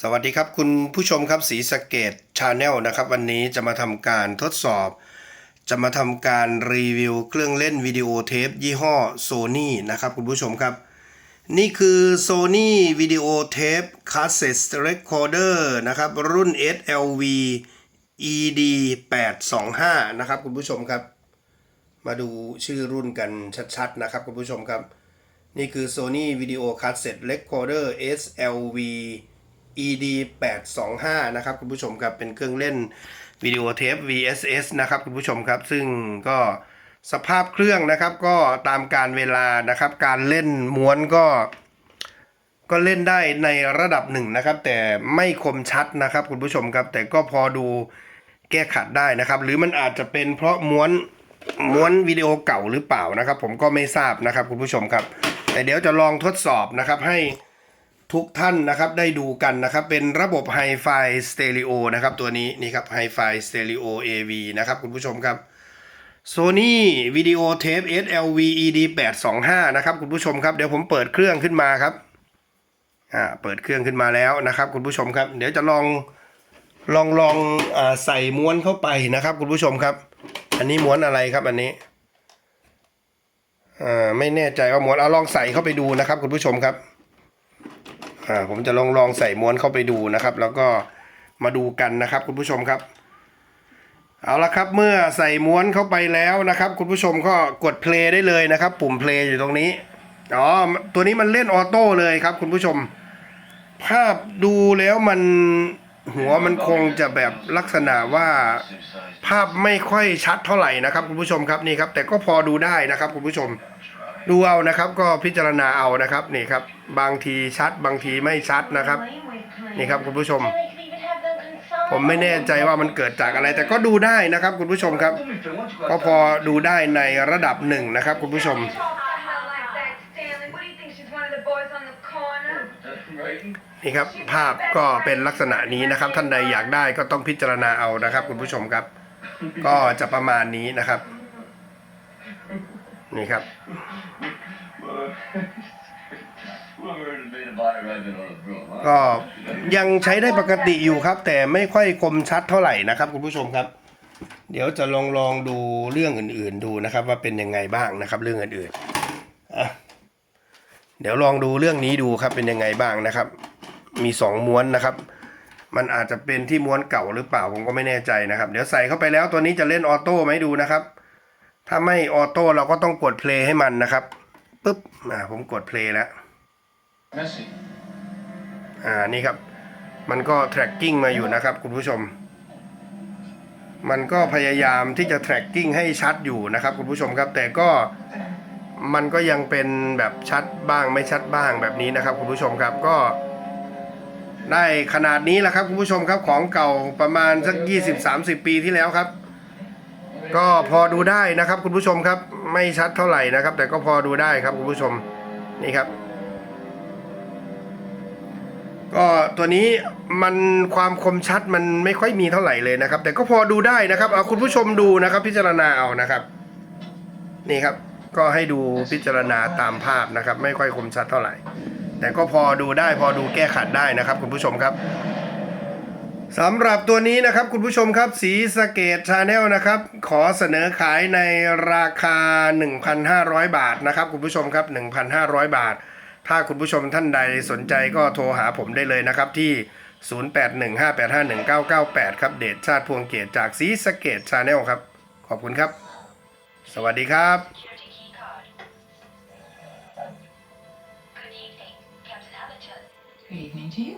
สวัสดีครับคุณผู้ชมครับสีสเกตชาแนลนะครับวันนี้จะมาทำการทดสอบ จะมาทำการรีวิวเครื่องเล่นวิดีโอเทปยี่ห้อ Sony นะครับคุณผู้ชมครับ นี่คือ Sony Video Tape Cassette Recorder นะครับรุ่น SLV ED 825นะครับคุณผู้ชมครับ มาดูชื่อรุ่นกันชัดๆนะครับคุณผู้ชมครับ นี่คือ Sony Video Cassette Recorder SLV ED 825นะครับคุณผู้ชมครับเป็นเครื่องเล่นวิดีโอเทป VSS นะครับคุณผู้ชมครับ ซึ่งก็สภาพเครื่องนะครับก็ตามการเวลานะครับ การเล่นม้วนก็ ก็เล่นได้ในระดับหนึ่งนะครับ แต่ไม่คมชัดนะครับ คุณผู้ชมครับ แต่ก็พอดูแก้ขัดได้นะครับ หรือมันอาจจะเป็นเพราะม้วนม้วนวิดีโอเก่าหรือเปล่านะครับ ผมก็ไม่ทราบนะครับ คุณผู้ชมครับ แต่เดี๋ยวจะลองทดสอบนะครับให้ ทุกท่านนะครับได้ดูกันนะครับเป็นระบบ Hi-Fi Stereo นะครับตัวนี้นี่ครับ Hi-Fi Stereo AV นะครับคุณผู้ชมครับ Sony Video Tape SLV ED 825นะครับคุณผู้ชมครับเดี๋ยวผมเปิดเครื่องขึ้นมาครับอ่าเปิดเครื่องขึ้นมาแล้วนะครับคุณผู้ชมครับ เดี๋ยวจะลองลองลองอ่าใส่ม้วนเข้าไปนะครับ คุณผู้ชมครับ อันนี้ม้วนอะไรครับอันนี้อ่าไม่แน่ใจว่าม้วนเอาลองใส่เข้าไปดูนะครับ คุณผู้ชมครับ อ่าผมจะลองลองใส่ม้วนเข้าไปดูนะครับ แล้วก็มาดูกันนะครับ คุณผู้ชมครับ เอาละครับเมื่อใส่ม้วนเข้าไปแล้วนะครับ คุณผู้ชมก็กดเพลย์ได้เลยนะครับ ปุ่มเพลย์อยู่ตรงนี้อ๋อตัวนี้มันเล่นออโต้เลยครับ คุณผู้ชม ภาพดูแล้วมันหัวมันคงจะแบบลักษณะว่าภาพไม่ค่อยชัดเท่าไหร่นะครับ คุณผู้ชมครับนี่ครับ แต่ก็พอดูได้นะครับ คุณผู้ชม ดูเอานะครับก็พิจารณาเอานะครับนี่ครับบางทีชัดบางทีไม่ชัดนะครับ นี่ครับคุณผู้ชม ผมไม่แน่ใจว่ามันเกิดจากอะไร แต่ก็ดูได้นะครับคุณผู้ชมครับ ก็พอดูได้ในระดับหนึ่งนะครับคุณผู้ชม นี่ครับภาพก็เป็นลักษณะนี้นะครับ ท่านใดอยากได้ก็ต้องพิจารณาเอานะครับ คุณผู้ชมครับ ก็จะประมาณนี้นะครับ นี่ครับ ก็ยังใช้ได้ปกติอยู่ครับ แต่ไม่ค่อยคมชัดเท่าไหร่นะครับ คุณผู้ชมครับ เดี๋ยวจะลองลองดูเรื่องอื่น ๆ ดูนะครับ ว่าเป็นยังไงบ้างนะครับ เรื่องอื่นๆอะเดี๋ยวลองดูเรื่องนี้ดูครับเป็นยังไงบ้างนะครับ มีสองม้วนนะครับมันอาจจะเป็นที่ม้วนเก่าหรือเปล่าผมก็ไม่แน่ใจนะครับ เดี๋ยวใส่เข้าไปแล้วตัวนี้จะเล่นออโต้ไหมดูนะครับ ถ้าไม่ออโต้เราก็ต้องกดเพลย์ให้มันนะครับปุ๊บอ่าผมกดเพลย์แล้วอ่านี่ครับ มันก็ tracking มาอยู่นะครับ คุณผู้ชม มันก็พยายามที่จะ tracking ให้ชัดอยู่นะครับ คุณผู้ชมครับ แต่ก็มันก็ยังเป็นแบบชัดบ้างไม่ชัดบ้างแบบนี้นะครับ คุณผู้ชมครับก็ ได้ขนาดนี้แหละครับ คุณผู้ชมครับของเก่าประมาณสัก 20-30 ปีที่แล้วครับ ก็พอดูได้นะครับ คุณผู้ชมครับ ไม่ชัดเท่าไหร่นะครับ แต่ก็พอดูได้ครับคุณผู้ชมนี่ครับ ก็ตัวนี้มันความคมชัดมันไม่ค่อยมีเท่าไหร่เลยนะครับ แต่ก็พอดูได้นะครับเอาคุณผู้ชมดูนะครับ พิจารณาเอานะครับ นี่ครับ ก็ให้ดูพิจารณาตามภาพนะครับ ไม่ค่อยคมชัดเท่าไหร่ แต่ก็พอดูได้พอดูแก้ขัดได้นะครับ คุณผู้ชมครับ สำหรับตัวนี้นะครับคุณผู้ชมครับสีสเกตชาแนลนะครับ ขอเสนอขายในราคา 1,500 บาทนะครับคุณผู้ชมครับ 1,500 บาท ถ้าคุณผู้ชมท่านใดสนใจก็โทรหาผมได้เลยนะครับที่ 0815851998 ครับเดชชาติพวงเกตจากสีสเกตชาแนลครับ ขอบคุณครับ สวัสดีครับ Good evening to you.